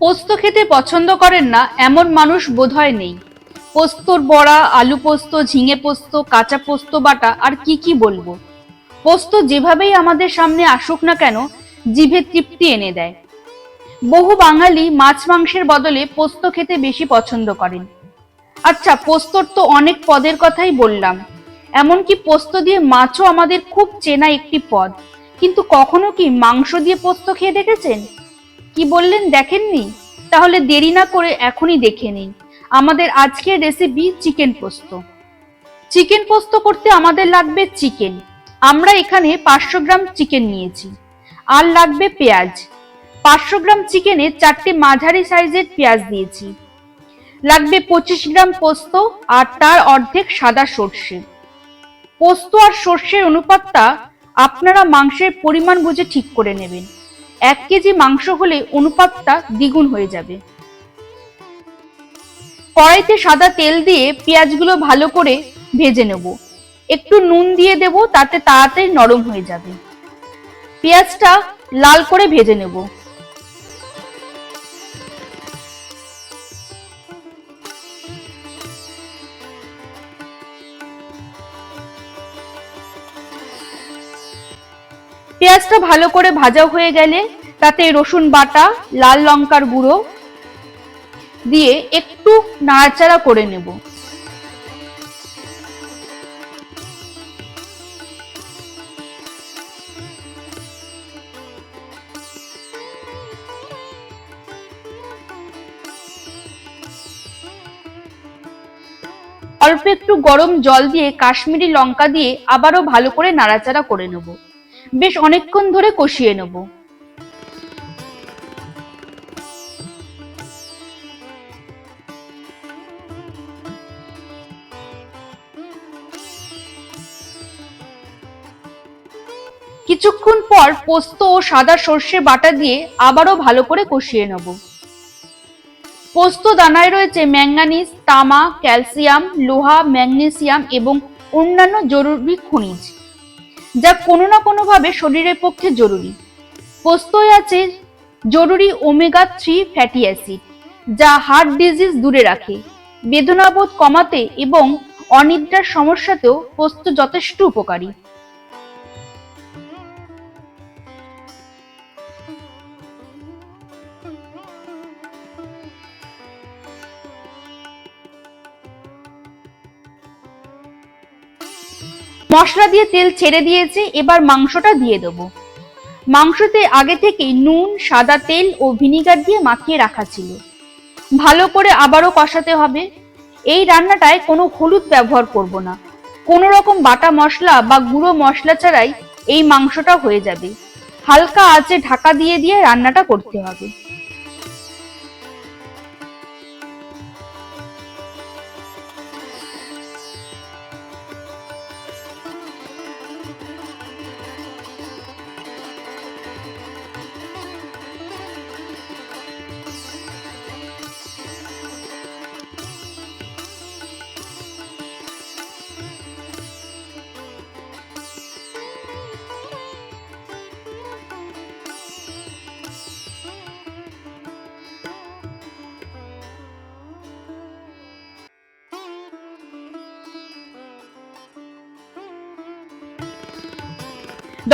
পোস্ত খেতে পছন্দ করেন না, এমন মানুষ বোধহয় নেই। পোস্তর বড়া, আলু পোস্ত, ঝিঙে পোস্ত, কাঁচা পোস্ত বাটা, আর কি কি বলব? পোস্ত যেভাবেই আমাদের সামনে আসুক না কেন, জিভে তৃপ্তি এনে দেয়। বহু বাঙালি মাছ মাংসের বদলে পোস্ত খেতে বেশি পছন্দ করেন। আচ্ছা পোস্তর তো অনেক পদের কথাই বললাম। এমনকি পোস্ত দিয়ে মাছও আমাদের খুব চেনা একটি পদ। কিন্তু কখনো কি মাংস দিয়ে পোস্ত খেয়ে দেখেছেন? কি বললেন দেখেননি? তাহলে দেরি না করে এখনই দেখে নিন। আমাদের আজকের রেসিপি চিকেন পোস্ত। চিকেন পোস্ত করতে আমাদের লাগবে চিকেন আমরা এখানে পাঁচশো গ্রাম চিকেন নিয়েছি। আর লাগবে পেঁয়াজ। পাঁচশো গ্রাম চিকেনে চারটে মাঝারি সাইজের পেঁয়াজ দিয়েছি লাগবে পঁচিশ গ্রাম পোস্ত আর তার অর্ধেক সাদা সর্ষে। পোস্ত আর সর্ষের অনুপাতটা আপনারা মাংসের পরিমাণ বুঝে ঠিক করে নেবেন। এক কেজি মাংস হলে অনুপাতটা দ্বিগুণ হয়ে যাবে। কড়াইতে সাদা তেল দিয়ে পেঁয়াজগুলো ভালো করে ভেজে নেব। একটু নুন দিয়ে দেব, তাতে তাড়াতাড়ি নরম হয়ে যাবে। পেঁয়াজটা লাল করে ভেজে নেব। পেঁয়াজটা ভালো করে ভাজা হয়ে গেলে তাতে রসুন বাটা, লাল লঙ্কার গুঁড়ো দিয়ে একটু নাড়াচাড়া করে নেব। অল্প একটু গরম জল দিয়ে কাশ্মীরি লঙ্কা দিয়ে আবারও ভালো করে নাড়াচাড়া করে নেব। বেশ অনেকক্ষণ ধরে কষিয়ে নেব। কিছুক্ষণ পর পোস্ত ও সাদা সর্ষে বাটা দিয়ে আবারও ভালো করে কষিয়ে নেব। পোস্ত দানায় রয়েছে ম্যাঙ্গানিজ, তামা, ক্যালসিয়াম, লোহা, ম্যাগনেসিয়াম এবং অন্যান্য জরুরি খনিজ। যা কোনো না কোনোভাবে শরীরের পক্ষে জরুরি। পোস্তয় আছে জরুরি ওমেগা থ্রি ফ্যাটি অ্যাসিড যা হার্ট ডিজিজ দূরে রাখে। বেদনাবোধ কমাতে এবং অনিদ্রার সমস্যাতেও পোস্ত যথেষ্ট উপকারী। মশলা দিয়ে তেল ছেড়ে দিয়েছে, এবার মাংসটা দিয়ে দেবো। মাংসতে আগে থেকেই নুন, সাদা তেল ও ভিনিগার দিয়ে মাখিয়ে রাখা ছিল। ভালো করে আবারও কষাতে হবে। এই রান্নাটায় কোনো হলুদ ব্যবহার করব না। কোনো রকম বাটা মশলা বা গুঁড়ো মশলা ছাড়াই এই মাংসটা হয়ে যাবে। হালকা আঁচে ঢাকা দিয়ে দিয়ে রান্নাটা করতে হবে।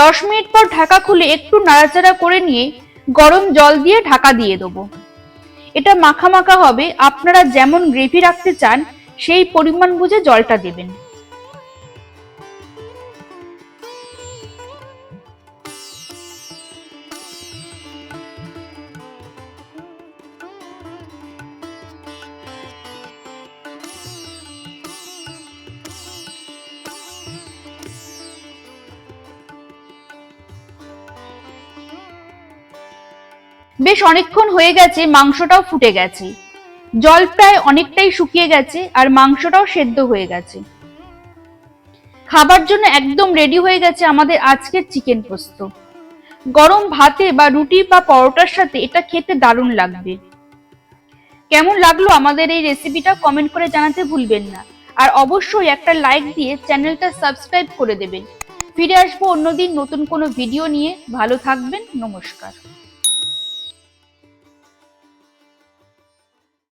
দশ মিনিট পর ঢাকা খুলে একটু নাড়াচাড়া করে নিয়ে গরম জল দিয়ে ঢাকা দিয়ে দেবো। এটা মাখা মাখা হবে, আপনারা যেমন গ্রেভি রাখতে চান, সেই পরিমাণ বুঝে জলটা দেবেন। বেশ অনেকক্ষণ হয়ে গেছে, মাংসটাও ফুটে গেছে। জল প্রায় অনেকটাই শুকিয়ে গেছে আর মাংসটাও সেদ্ধ হয়ে গেছে। খাবার জন্য একদম রেডি হয়ে গেছে আমাদের আজকের চিকেন পোস্ত। গরম ভাতে বা রুটি বা পরোটার সাথে এটা খেতে দারুণ লাগবে। কেমন লাগল আমাদের এই রেসিপিটা কমেন্ট করে জানাতে ভুলবেন না। আর অবশ্যই একটা লাইক দিয়ে চ্যানেলটা সাবস্ক্রাইব করে দেবেন। ফিরে আসব অন্যদিন নতুন কোনো ভিডিও নিয়ে। ভালো থাকবেন, নমস্কার।